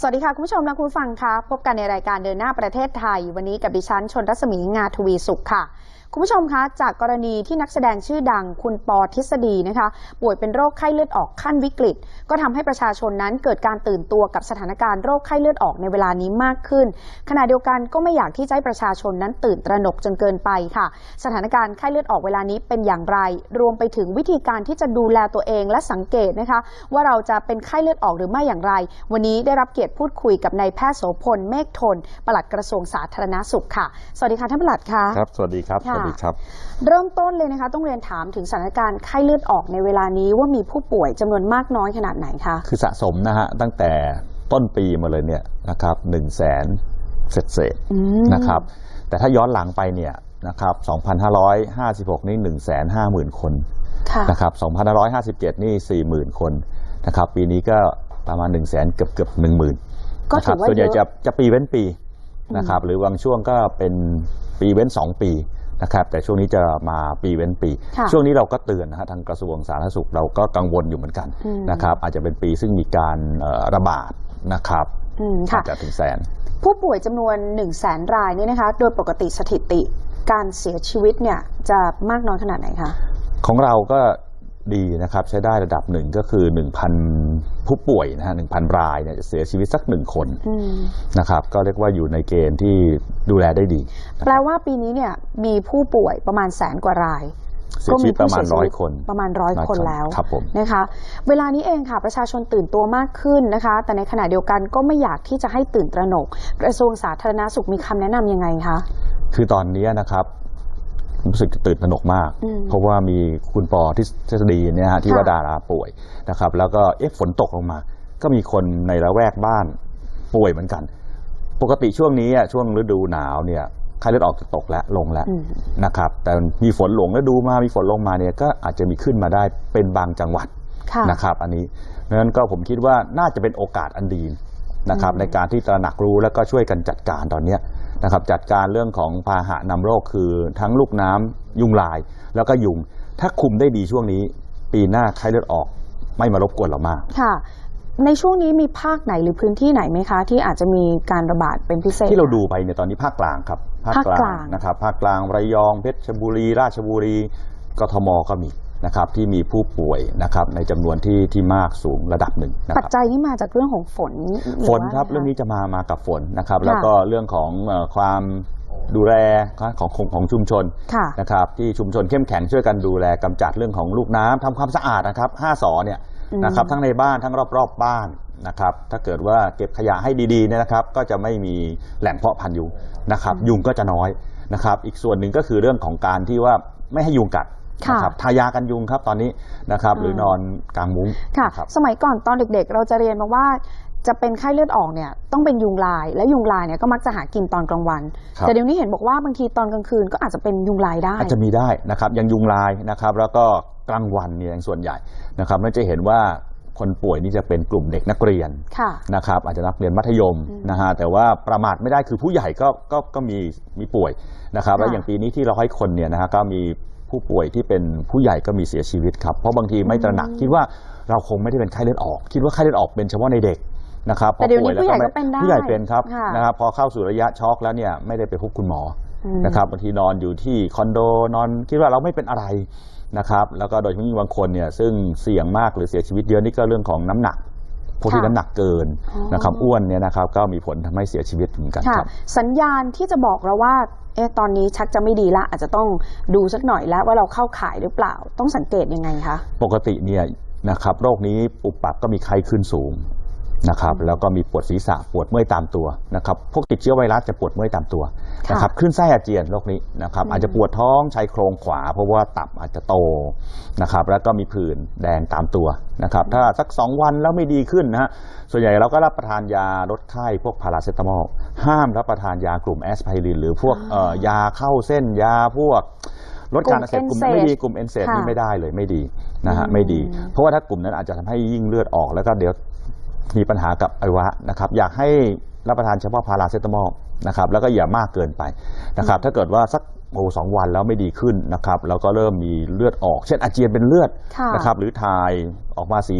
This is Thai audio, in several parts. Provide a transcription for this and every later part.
สวัสดีค่ะ คุณผู้ชมและคุณฟังคะพบกันในรายการเดินหน้าประเทศไทย วันนี้กับดิฉันชนรัศมีงาทวีสุขค่ะ คุณผู้ชมคะ จากกรณีที่นักแสดงชื่อดังคุณปอทฤษฎีนะคะ ป่วยเป็นโรคไข้เลือดออกขั้นวิกฤต ก็ทำให้ประชาชนนั้นเกิดการตื่นตัวกับสถานการณ์โรคไข้เลือดออกในเวลานี้มากขึ้น ขณะเดียวกันก็ไม่อยากที่จะให้ประชาชนนั้นตื่นตระหนกจนเกินไปค่ะ สถานการณ์ไข้เลือดออกเวลานี้เป็นอย่างไร รวมไปถึงวิธีการที่จะดูแลตัวเองและสังเกตนะคะ ว่าเราจะเป็นไข้เลือดออกหรือไม่อย่างไร วันนี้ได้รับเกียรติพูดคุยกับนายแพทย์โสพลเมฆทนปลัดกระทรวงสาธารณสุขค่ะ สวัสดีค่ะท่านปลัดค่ะครับสวัสดีครับค่ะสวัสดีครับ เริ่มต้นเลยนะคะ ต้องเรียนถามถึงสถานการณ์ไข้เลือดออกในเวลานี้ว่ามีผู้ป่วยจำนวนมากน้อยขนาดไหนคะ คือสะสมนะฮะ ตั้งแต่ต้นปีมาเลยเนี่ยนะครับหนึ่งแสนเศษเศษๆอืมนะครับ แต่ถ้าย้อนหลังไปเนี่ยนะครับ2,556 นี่ 1 5 0 0 0 0 คนค่ะนะครับ2,557 นี่ 40,000 คนนะครับ ปีนี้ก็ประมาณ 1 0 0 0 0แสนเกือบเกือบหนึ่งหมื่นก็นะคถืรัอว่าส่วนใหญ่เยจะอะจะปีเว้นปีนะครับ หรือบางช่วงก็เป็นปีเว้น 2 ปี นะครับแต่ช่วงนี้จะมาปีเว้นปีค่ะช่วงนี้เราก็เตือนนะฮะทางกระทรวงสาธารณสุขเราก็กังวลอยู่เหมือนกันอืมนะครับอาจจะเป็นปีซึ่งมีการเอ่อระบาดนะครับอืมอาค่ะจจะถึงแสน ผู้ป่วยจำนวน1นึ่งแสนรายนี่นะคะโดยปกติสถิติการเสียชีวิตเนี่ยจะมากน้อยขนาดไหนคะของเราก็ ดีนะครับใช้ได้ระดับหนึ่งก็คือ 1,000 ผู้ป่วยนะฮะ1,000รายเนี่ยจะเสียชีวิตสักหนึ่งคนอืมนะครับก็เรียกว่าอยู่ในเกณฑ์ที่ดูแลได้ดี แปลว่าปีนี้เนี่ยมีผู้ป่วยประมาณแสนกว่ารายเสียชีวิตประมาณก็ร้อยผู้เสีชีวิตคนประมาณร้อยร้อยคนคนแล้วครับผมนะคะ เวลานี้เองค่ะประชาชนตื่นตัวมากขึ้นนะคะ แต่ในขณะเดียวกันก็ไม่อยากที่จะให้ตื่นตระหนก กระทรวงสาธารณสุขมีคำแนะนำยังไงคะคือตอนนี้นะครับ รู้สึกจะตื่นตระหนกมากอืมเพราะว่ามีคุณปอที่ทฤษฎีเนี่ยฮะที่ค่ะว่าดาราป่วยนะครับ แล้วก็เอ๊ะฝนตกลงมา ก็มีคนในละแวกบ้านป่วยเหมือนกัน ปกติช่วงนี้อะช่วงฤดูหนาวเนี่ยไข้เลือดออกจะตกแล้วลงแล้วอืมนะครับ แต่มีฝนหลงแล้วดูมามีฝนลงมาเนี่ยก็อาจจะมีขึ้นมาได้เป็นบางจังหวัดค่ะนะครับ อันนี้ดังนั้นก็ผมคิดว่าน่าจะเป็นโอกาสอันดีนะครับอืมในการที่ตระหนักรู้แล้วก็ช่วยกันจัดการตอนเนี้ย นะครับจัดการเรื่องของพาหะนำโรคคือทั้งลูกน้ำยุงลาย แล้วก็ยุง ถ้าคุมได้ดีช่วงนี้ ปีหน้าไข้เลือดออกไม่มารบกวนเรามากค่ะ ในช่วงนี้มีภาคไหนหรือพื้นที่ไหนไหมคะ ที่อาจจะมีการระบาดเป็นพิเศษที่เราดูไปเนี่ยตอนนี้ภาคกลางครับภาคกลางนะครับภาคกลางระยองเพชรบุรี ราชบุรีกทมก็มี นะครับที่มีผู้ป่วยนะครับในจำนวนที่ที่มากสูงระดับหนึ่งนะคปัจรับจัยนี้มาจากเรื่องของฝนหอฝนครับว่าะไะเรื่องนี้จะมามากับฝนนะครับค่ะแล้วก็เรื่องของเอ่อความดูแลของของของชุมชนค่ะนะครับที่ชุมชนเข้มแข็งช่วยกันดูแลกำจัดเรื่องของลูกน้ำทำความสะอาดนะครับห้าสอเนี่ยอืมนะครับทั้งในบ้านทั้งรอบๆบบ้านนะครับถ้าเกิดว่าเก็บขยะให้ดีๆเนี่ยนะครับ ก็จะไม่มีแหล่งเพาะพันธุ์ยุงนะครับ ยุงก็จะน้อยนะครับ อีกส่วนหนึ่งก็คือเรื่องของการที่ว่าไม่ให้ยุงกัดค่ะ นะครับทายากันยุงครับตอนนี้นะครับ หรือมนอนกลางมุ้งค่ะนะครับสมัยก่อนตอนเด็กๆ เราจะเรียนมาว่าจะเป็นไข้เลือดออกเนี่ยต้องเป็นยุงลายและยุงลายเนี่ยก็มักจะหากินตอนกลางวันครับแต่เดี๋ยวนี้เห็นบอกว่าบางทีตอนกลางคืนก็อาจจะเป็นยุงลายได้ อาจจะมีได้นะครับยังยุงลายนะครับ แล้วก็กลางวันเนี่ยส่วนใหญ่นะครับน่าจะเห็นว่า คนป่วยนี่จะเป็นกลุ่มเด็กนักเรียนค่ะนะครับอาจจะนักเรียนมัธยมอืมนะฮะแต่ว่าประมาทไม่ได้คือผู้ใหญ่ก็ก็ก็มีมีป่วยนะครับค่ะแล้วอย่างปีนี้ที่เราให้คนเนี่ยนะฮะก็มีผู้ป่วยที่เป็นผู้ใหญ่ก็มีเสียชีวิตครับเพราะบางทีไม่ตระหนักคิดว่าเราคงไม่ได้เป็นไข้เลือดออก คิดว่าไข้เลือดออกเป็นเฉพาะในเด็กนะครับแต่เดี๋ยวนี้พอป่ผู้ใหญ่แล้ก็เป็นได้ผู้ใหญ่เป็นครับค่ะนะครับพอเข้าสู่ระยะช็อกแล้วเนี่ยไม่ได้ไปพบคุณหมออืม นะครับบางทีนอนอยู่ที่คอนโดนอนคิดว่าเราไม่เป็นอะไรนะครับ แล้วก็โดยเฉพาะยิ่งบางคนเนี่ยซึ่งเสี่ยงมากหรือเสียชีวิตเยอะนี่ก็เรื่องของน้ำหนักพวกที่ค่ะน้ำหนักเกินอ๋อนะครับอ้วนเนี่ยนะครับก็มีผลทำให้เสียชีวิตเหมือนกันค่ะครับสัญญาณที่จะบอกเราว่าเอ๊ะตอนนี้ชักจะไม่ดีละ อาจจะต้องดูสักหน่อยแล้วว่าเราเข้าข่ายหรือเปล่า ต้องสังเกตยังไงคะ ปกติเนี่ยนะครับโรคนี้ปุบปับก็มีไข้ขึ้นสูง นะครับแล้วก็มีปวดศีรษะปวดเมื่อยตามตัวนะครับพวกติดเชื้อไวรัสจะปวดเมื่อยตามตัวค่ะนะครับขึ้นไส้อาเจียนโรคนี้นะครับอืมอาจจะปวดท้องชายโครงขวา เพราะว่าตับอาจจะโตนะครับแล้วก็มีผื่นแดงตามตัวนะครับถ้าสัก 2 วันแล้วไม่ดีขึ้นนะฮะส่วนใหญ่เราก็รับประทานยาลดไข้พวกพาราเซตามอลห้ามรับประทานยากลุ่มแอสไพรินหรือพวกเอ่อยาเข้าเส้นยาพวกลดการอักเสบกลุ่มนั้นไม่ดีกลุ่มเอนเซดนี่ค่ะไม่ได้เลยไม่ดีนะฮะอืมไม่ดี เพราะว่าถ้ากลุ่มนั้นอาจจะทำให้ยิ่งเลือดออกแล้วก็เดี๋ยว มีปัญหากับอวัยวะนะครับอยากให้รับประทานเฉพาะพาราเซตามอลนะครับแล้วก็อย่ามากเกินไปนะครับถ้าเกิดว่าสักโอ้สองวันแล้วไม่ดีขึ้นนะครับแล้วก็เริ่มมีเลือดออก เช่นอาเจียนเป็นเลือดค่ะนะครับหรือถ่ายออกมาสี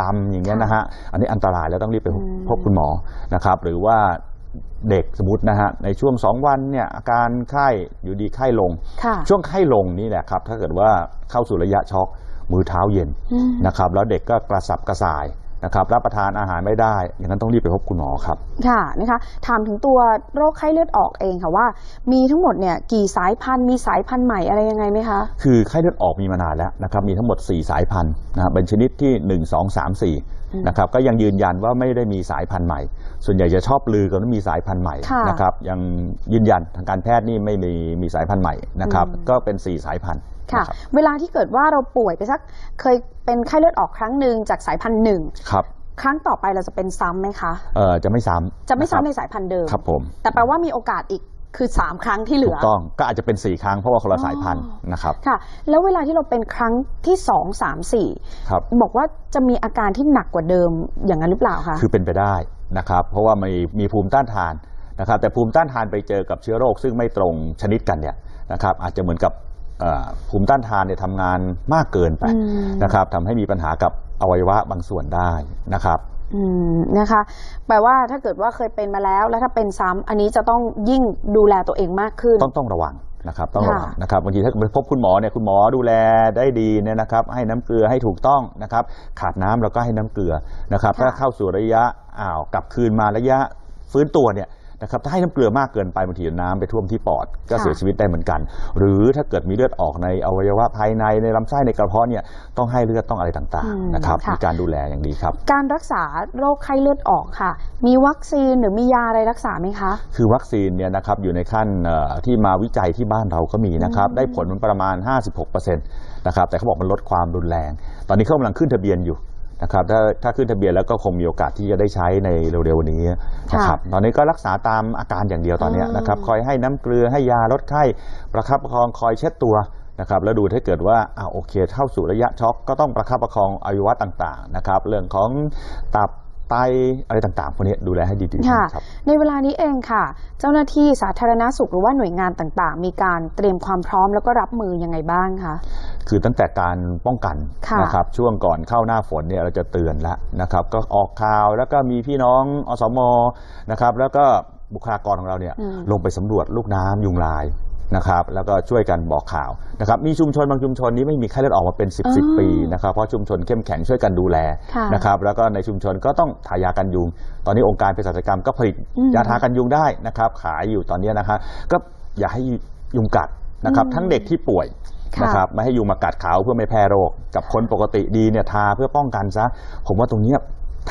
ดำๆอย่างเงี้ยนะฮะอันนี้อันตรายแล้วต้องรีบไปพบอืมพบคุณหมอนะครับหรือว่าเด็กสมมตินะฮะในช่วงสองวันเนี่ยอาการไข้อยู่ดีไข้ลงค่ะช่วงไข้ลงนี่แหละครับถ้าเกิดว่าเข้าสู่ระยะช็อกมือเท้าเย็นอืมนะครับแล้วเด็กก็กระสับกระส่าย นะครับรับประทานอาหารไม่ได้ อย่างนั้นต้องรีบไปพบคุณหมอครับ ค่ะนะคะถามถึงตัวโรคไข้เลือดออกเองค่ะว่า มีทั้งหมดเนี่ยกี่สายพันธุ์มีสายพันธุ์ใหม่อะไรยังไงไหมคะ คือไข้เลือดออกมีมานานแล้วนะครับมีทั้งหมด 4 สายพันธุ์นะครับเป็นชนิดที่ 1 2 3อืม4นะครับก็ยังยืนยันว่าไม่ได้มีสายพันธุ์ใหม่ ส่วนใหญ่จะชอบลือกันว่ามีสายพันธุ์ใหม่ค่ะ นะครับยังยืนยันทางการแพทย์นี่ไม่มีมีสายพันธุ์ใหม่นะครับอืมก็เป็น 4 สายพันธุ์ ค่ะนะครับเวลาที่เกิดว่าเราป่วยไปสักเคยเป็นไข้เลือดออกครั้งหนึ่งจากสายพันธุ์หนึ่งครับครั้งต่อไปเราจะเป็นซ้ำไหมคะเอ่อจะไม่ซ้ำจะไม่ซ้ำในนสายพันธุ์เดิมครับครับผมแต่แปลว่ามีโอกาสอีกคือ 3 ครั้งที่เหลืถูอกต้องก็อาจจะเป็น 4 ครั้งเพราะว่าคนละอ๋อสายพันธุ์นะครับค่ะ แล้วเวลาที่เราเป็นครั้งที่ 2 3 4ครับบอกว่าจะมีอาการที่หนักกว่าเดิมอย่างนั้นหรือเปล่าคะคือเป็นไปได้นะครับ เพราะว่ามีมีภูมิต้านทานนะครับ แต่ภูมิต้านทานไปเจอกับเชื้อโรคซึ่งไม่ตรงชนิดกันเนี่ยนะครับ อาจจะเหมือนกับเอ่อ ภูมิต้านทานเนี่ยทำงานมากเกินไปอืมนะครับทำให้มีปัญหากับอวัยวะบางส่วนได้นะครับอืมนะคะแปลว่าถ้าเกิดว่าเคยเป็นมาแล้ว แล้วถ้าเป็นซ้ำอันนี้จะต้องยิ่งดูแลตัวเองมากขึ้น ต้องต้องระวังนะครับ ต้องระวังค่ะนะครับบางทีถ้าไปพบคุณหมอเนี่ยคุณหมอดูแลได้ดีเนี่ยนะครับ ให้น้ำเกลือให้ถูกต้องนะครับ ขาดน้ำแล้วก็ให้น้ำเกลือนะครับค่ะถ้าเข้าสู่ระยะอ้าวกลับคืนมาระยะฟื้นตัวเนี่ย นะครับถ้าให้น้ำเกลือมากเกินไปบางทีน้ำไปท่วมที่ปอดก็ค่ะเสียชีวิตได้เหมือนกัน หรือถ้าเกิดมีเลือดออกในอวัยวะภายในในลำไส้ในกระเพาะเนี่ยต้องให้เลือดต้องอะไรต่างอืมๆนะครับค่ะมีการดูแลอย่างดีครับ การรักษาโรคไข้เลือดออกค่ะ มีวัคซีนหรือมียาอะไรรักษาไหมคะ คือวัคซีนเนี่ยนะครับอยู่ในขั้นเอ่อที่มาวิจัยที่บ้านเราก็มีนะครับอืมได้ผลมันประมาณ 56%นะครับแต่เขาบอกมันลดความรุนแรง ตอนนี้เขากำลังขึ้นทะเบียนอยู่ นะครับถ้าถ้าขึ้นทะเบียนแล้วก็คงมีโอกาสที่จะได้ใช้ในเร็วๆนี้นะครับตอนนี้ก็รักษาตามอาการอย่างเดียวตอนเนี้ยอืมนะครับคอยให้น้ำเกลือให้ยาลดไข้ประคับประคองคอยเช็ดตัวนะครับแล้วดูถ้าเกิดว่าอ่าโอเคเข้าสู่ระยะช็อกก็ต้องประคับประคองอวัยวะต่างๆนะครับเรื่องของตับ ไตอะไรต่างๆพวกนี้ดูแลให้ดีๆค่ะนะครับในเวลานี้เองค่ะ เจ้าหน้าที่สาธารณสุขหรือว่าหน่วยงานต่างๆ มีการเตรียมความพร้อมแล้วก็รับมือยังไงบ้างคะคือตั้งแต่การป้องกันค่ะนะครับช่วงก่อนเข้าหน้าฝนเนี่ยเราจะเตือนแล้วนะครับก็ออกข่าวแล้วก็มีพี่น้องอสมนะครับแล้วก็บุคลากรของเราเนี่ยอืมลงไปสำรวจลูกน้ำยุงลาย นะครับแล้วก็ช่วยกันบอกข่าวนะครับมีชุมชนบางชุมชนนี้ไม่มีไข้เลือดออกมาเป็น 10บสอ๋อปีนะครับเพราะชุมชนเข้มแข็งช่วยกันดูแลค่ะนะครับแล้วก็ในชุมชนก็ต้องทายากันยุง ตอนนี้องค์การเภสัชกรรมก็ผลิตอืมยาทากันยุงได้นะครับขายอยู่ตอนนี้นะครับก็อย่าให้ยุงกัดนะครับอืมทั้งเด็กที่ป่วยค่ะนะครับไม่ให้ยุงมากัดเขาเพื่อไม่แพร่โรค กับคนปกติดีเนี่ยทาเพื่อป้องกันซะผมว่าตรงเนี้ย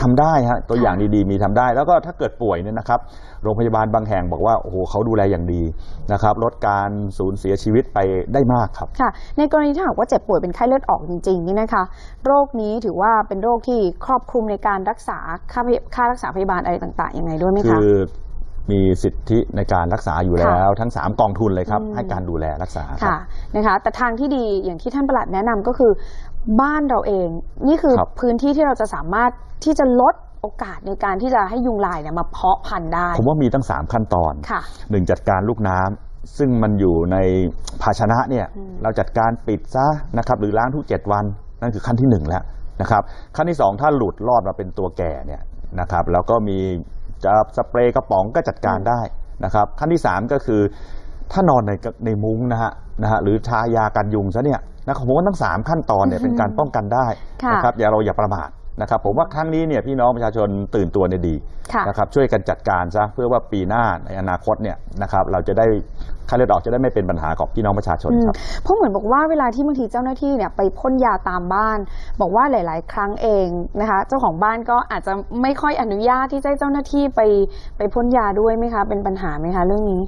ทำได้ฮะตัวอย่างดีๆมีทำได้ แล้วก็ถ้าเกิดป่วยเนี่ยนะครับ โรงพยาบาลบางแห่งบอกว่าโอ้โหเขาดูแลอย่างดีนะครับลดการสูญเสียชีวิตไปได้มากครับค่ะ ในกรณีถ้าหากว่าเจ็บป่วยเป็นไข้เลือดออกจริงๆนี่นะคะ โรคนี้ถือว่าเป็นโรคที่ครอบคลุมในการรักษาค่าพยค่ารักษาพยาบาลอะไรต่างๆยังไงด้วยไหมคืคะอมีสิทธิในการรักษาอยู่แล้ว ทั้ง 3 กองทุนเลยครับอืมให้การดูแลรักษาครับค่ะนะคะแต่ทางที่ดีอย่างที่ท่านประหลัดแนะนำก็คือ บ้านเราเอง นี่คือครับ พื้นที่ที่เราจะสามารถที่จะลดโอกาสในการที่จะให้ยุงลายเนี่ยมาเพาะพันธุ์ได้ผมว่ามีตั้ง 3 ขั้นตอน ค่ะ หนึ่งจัดการลูกน้ำซึ่งมันอยู่ในภาชนะเนี่ยอืม เราจัดการปิดซะนะครับหรือล้างทุก 7 วันนั่นคือขั้นที่หนึ่งแล้วนะครับขั้นที่สองถ้าหลุดรอดมาเป็นตัวแก่เนี่ยนะครับแล้วก็มีจะสเปรย์กระป๋องก็จัดการได้นะครับขั้นที่สามก็คือถ้านอนในในมุ้งนะฮะนะฮะหรือทายากันยุงซะเนี่ย นะครับผมว่าทั้งสามขั้นตอนเนี่ยเป็นการป้องกันได้ค่ะนะครับอย่าเราอย่าประมาทนะครับผมว่าครั้งนี้เนี่ยพี่น้องประชาชนตื่นตัวเนี่ยดีค่ะนะครับช่วยกันจัดการซะเพื่อว่าปีหน้าในอนาคตเนี่ยนะครับเราจะได้ไข้เลือดออกจะได้ไม่เป็นปัญหากับพี่น้องประชาชนอืมครับเพราะเหมือนบอกว่าเวลาที่บางทีเจ้าหน้าที่เนี่ยไปพ่นยาตามบ้าน บอกว่าหลาย ๆ ครั้งเองนะคะเจ้าของบ้านก็อาจจะไม่ค่อยอนุญาตที่จะให้เจ้าหน้าที่ไปไปพ่นยาด้วยไหมคะ เป็นปัญหาไหมคะเรื่องนี้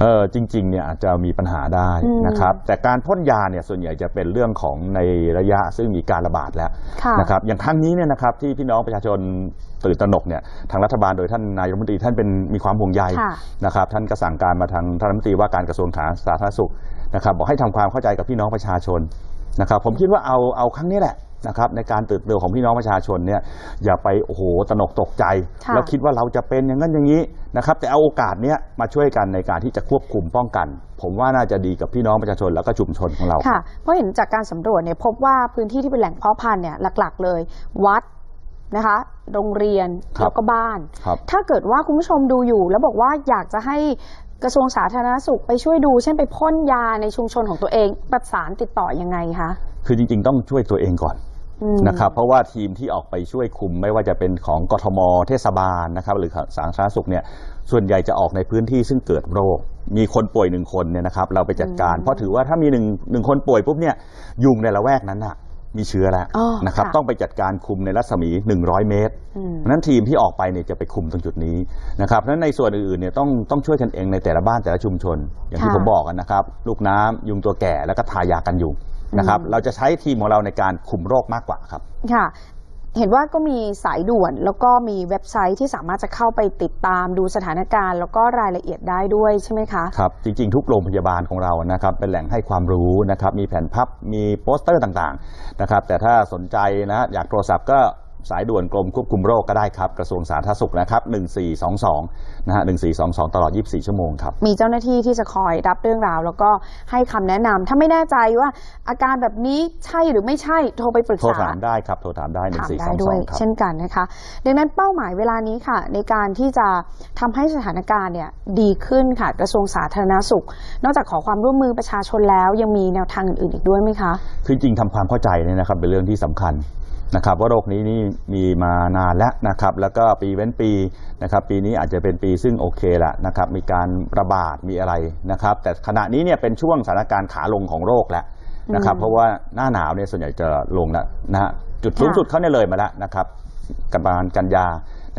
เออจริงๆเนี่ยอาจจะมีปัญหาได้อืมนะครับ แต่การพ่นยาเนี่ยส่วนใหญ่จะเป็นเรื่องของในระยะซึ่งมีการระบาดแล้วค่ะนะครับอย่างครั้งนี้เนี่ยนะครับที่พี่น้องประชาชนตื่นตระหนกเนี่ยทางรัฐบาลโดยท่านนายกรัฐมนตรีท่านเป็นมีความห่วงใยค่ะนะครับท่านก็สั่งการมาทางท่านรัฐมนตรีว่าการกระทรวงสาธารณสุขนะครับบอกให้ทำความเข้าใจกับพี่น้องประชาชนนะครับผมคิดว่าเอาเอาครั้งนี้แหละ นะครับในการตื่นตัวของพี่น้องประชาชนเนี่ยอย่าไปโอ้โหตระหนกตกใจค่ะแล้วคิดว่าเราจะเป็นอย่างนั้นอย่างนี้นะครับแต่เอาโอกาสเนี้ยมาช่วยกันในการที่จะควบคุมป้องกัน ผมว่าน่าจะดีกับพี่น้องประชาชนแล้วก็ชุมชนของเราค่ะเพราะเห็นจากการสำรวจเนี่ยพบว่าพื้นที่ที่เป็นแหล่งเพาะพันธุ์เนี่ยหลัก ๆ เลย วัดนะคะโรงเรียนครับแล้วก็บ้านครับถ้าเกิดว่าคุณผู้ชมดูอยู่ แล้วบอกว่าอยากจะให้กระทรวงสาธารณสุขไปช่วยดู เช่นไปพ่นยาในชุมชนของตัวเอง ประสานติดต่อยังไงคะ คือจริงๆ ต้องช่วยตัวเองก่อนอืม นะครับเพราะว่าทีมที่ออกไปช่วยคุม ไม่ว่าจะเป็นของกทม เทศบาลนะครับหรือสาธารณสุขเนี่ยส่วนใหญ่จะออกในพื้นที่ซึ่งเกิดโรค มีคนป่วยหนึ่งคนเนี่ยนะครับเราไปจัดการอืมเพราะถือว่าถ้ามีหนึ่งหนึ่งคนป่วยปุ๊บเนี่ยยุงในละแวกนั้นน่ะมีเชื้อแล้วอ๋อนะครับค่ะต้องไปจัดการคุมในรัศมี 100 เมตรอืมเพราะฉะนั้นทีมที่ออกไปเนี่ยจะไปคุมตรงจุดนี้นะครับเพราะฉะนั้นในส่วนอื่นๆเนี่ยต้องต้องช่วยกันเองในแต่ละบ้านแต่ละชุมชน อย่างที่ค่ะผมบอกกันนะครับ ลูกน้ำยุงตัวแก่แล้วก็ทายากันยุง นะครับอืมเราจะใช้ทีมของเราในการคุมโรคมากกว่าครับ ค่ะ เห็นว่าก็มีสายด่วนแล้วก็มีเว็บไซต์ที่สามารถจะเข้าไปติดตามดูสถานการณ์ แล้วก็รายละเอียดได้ด้วยใช่ไหมคะครับจริงๆ ทุกโรงพยาบาลของเรานะครับเป็นแหล่งให้ความรู้นะครับมีแผ่นพับมีโปสเตอร์ต่างๆนะครับแต่ถ้าสนใจนะอยากโทรศัพท์ก็ สายด่วนกรมควบคุมโรคก็ได้ครับ กระทรวงสาธารณสุขนะครับ1422นะฮะ1422 ตลอด 24 ชั่วโมงครับ มีเจ้าหน้าที่ที่จะคอยรับเรื่องราว แล้วก็ให้คำแนะนำถ้าไม่แน่ใจว่าอาการแบบนี้ใช่หรือไม่ใช่โทรไปปรึกโทรษาถามได้ครับ โทรถามได้ถามได้ด้วย1422ครับเช่นกันนะคะ ดังนั้นเป้าหมายเวลานี้ค่ะ ในการที่จะทำให้สถานการณ์เนี่ยดีขึ้นค่ะกระทรวงสาธารณสุข นอกจากขอความร่วมมือประชาชนแล้วยังมีแนวทางอื่นๆอีกด้วยไหมคะ คือจริงๆทำความเข้าใจเนี่ยนะครับเป็นเรื่องที่สำคัญ นะครับว่าโรคนี้นี่มีมานานแล้วนะครับแล้วก็ปีเว้นปีนะครับปีนี้อาจจะเป็นปีซึ่งโอเคละนะครับมีการระบาดมีอะไรนะครับ แต่ขณะนี้เนี่ยเป็นช่วงสถานการณ์ขาลงของโรคแล้วนะครับอืมเพราะว่าหน้าหนาวเนี่ยส่วนใหญ่จะลงแล้วนะฮะจุดสูงค่ะสุดเขาเนี่ยเลยมาแล้วนะครับกันบานกันยา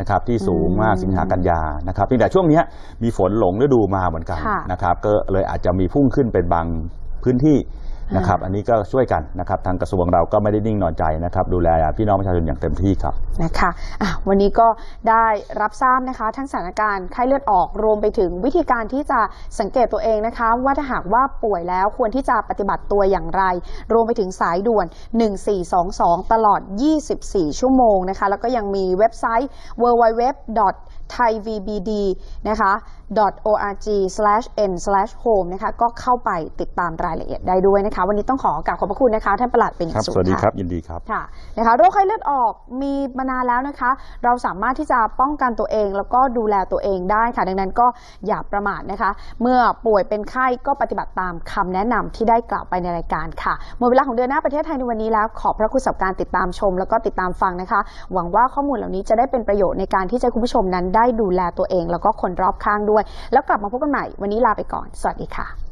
นะครับที่สูงมากอืมสิงหากันยานะครับเพียงแต่ช่วงเนี้ยมีฝนหลงฤดูมาเหมือนกันค่ะนะครับก็เลยอาจจะมีพุ่งขึ้นเป็นบางพื้นที่ นะครับ อันนี้ก็ช่วยกันนะครับ ทางกระทรวงเราก็ไม่ได้นิ่งนอนใจนะครับ ดูแลพี่น้องประชาชนอย่างเต็มที่ครับนะคะอะวันนี้ก็ได้รับทราบนะคะ ทั้งสถานการณ์ไข้เลือดออกรวมไปถึงวิธีการที่จะสังเกตตัวเองนะคะ ว่าถ้าหากว่าป่วยแล้วควรที่จะปฏิบัติตัวอย่างไร รวมไปถึงสายด่วน 1422 ตลอด 24 ชั่วโมงนะคะ แล้วก็ยังมีเว็บไซต์ www thaivbd นะคะ .org/n/home นะคะก็เข้าไปติดตามรายละเอียดได้ด้วยนะคะ วันนี้ต้องขอกราบขอบพระคุณนะคะท่านประหลัดเป็นอย่างครับสูงสวัสดีค่ะครับ ยินดีครับค่ะนะคะโรคไข้เลือดออกมีมานานแล้วนะคะ เราสามารถที่จะป้องกันตัวเอง แล้วก็ดูแลตัวเองได้ค่ะ ดังนั้นก็อย่าประมาทนะคะ เมื่อป่วยเป็นไข้ก็ปฏิบัติตามคำแนะนำที่ได้กล่าวไปในรายการค่ะหมดเวลาของเดือนหน้าประเทศไทยในวันนี้แล้ว ขอบพระคุณสำหรับการติดตามชม แล้วก็ติดตามฟังนะคะ หวังว่าข้อมูลเหล่านี้จะได้เป็นประโยชน์ในการที่จะให้คุณผู้ชมนั้นได้ดูแลตัวเอง แล้วก็คนรอบข้างด้วยแล้วกลับมาพบกันใหม่ วันนี้ลาไปก่อน สวัสดีค่ะ